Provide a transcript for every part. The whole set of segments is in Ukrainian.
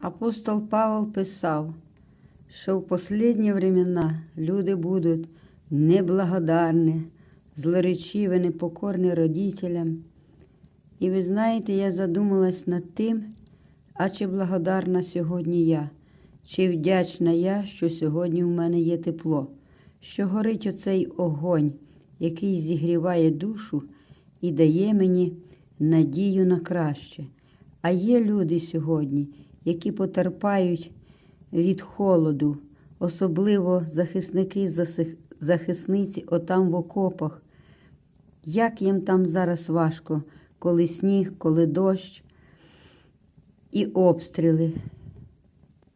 Апостол Павел писав, що в последні времена люди будуть неблагодарні, злоречиві, непокорні родителям. І ви знаєте, я задумалась над тим, а чи благодарна сьогодні я, чи вдячна я, що сьогодні в мене є тепло, що горить оцей огонь, який зігріває душу і дає мені надію на краще. А є люди сьогодні, які потерпають від холоду, особливо захисники, захисниці отам в окопах. Як їм там зараз важко, коли сніг, коли дощ і обстріли.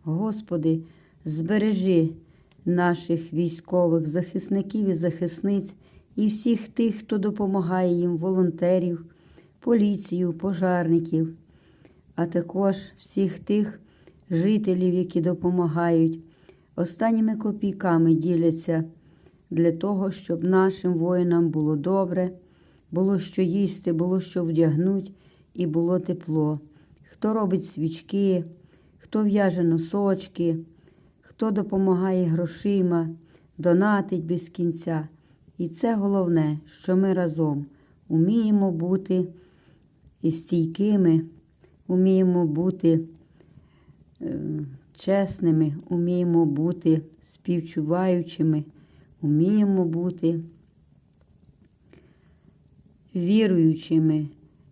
Господи, збережи наших військових захисників і захисниць і всіх тих, хто допомагає їм, волонтерів, поліцію, пожарників, а також всіх тих жителів, які допомагають, останніми копійками діляться для того, щоб нашим воїнам було добре, було що їсти, було що вдягнути і було тепло. Хто робить свічки, хто в'яже носочки, хто допомагає грошима, донатить без кінця. І це головне, що ми разом уміємо бути і стійкими, уміємо бути е, чесними, уміємо бути співчуваючими, уміємо бути віруючими.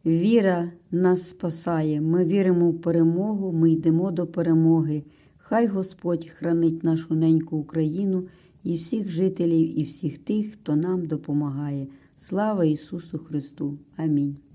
Віра нас спасає. Ми віримо в перемогу, ми йдемо до перемоги. Хай Господь хранить нашу неньку Україну і всіх жителів, і всіх тих, хто нам допомагає. Слава Ісусу Христу! Амінь.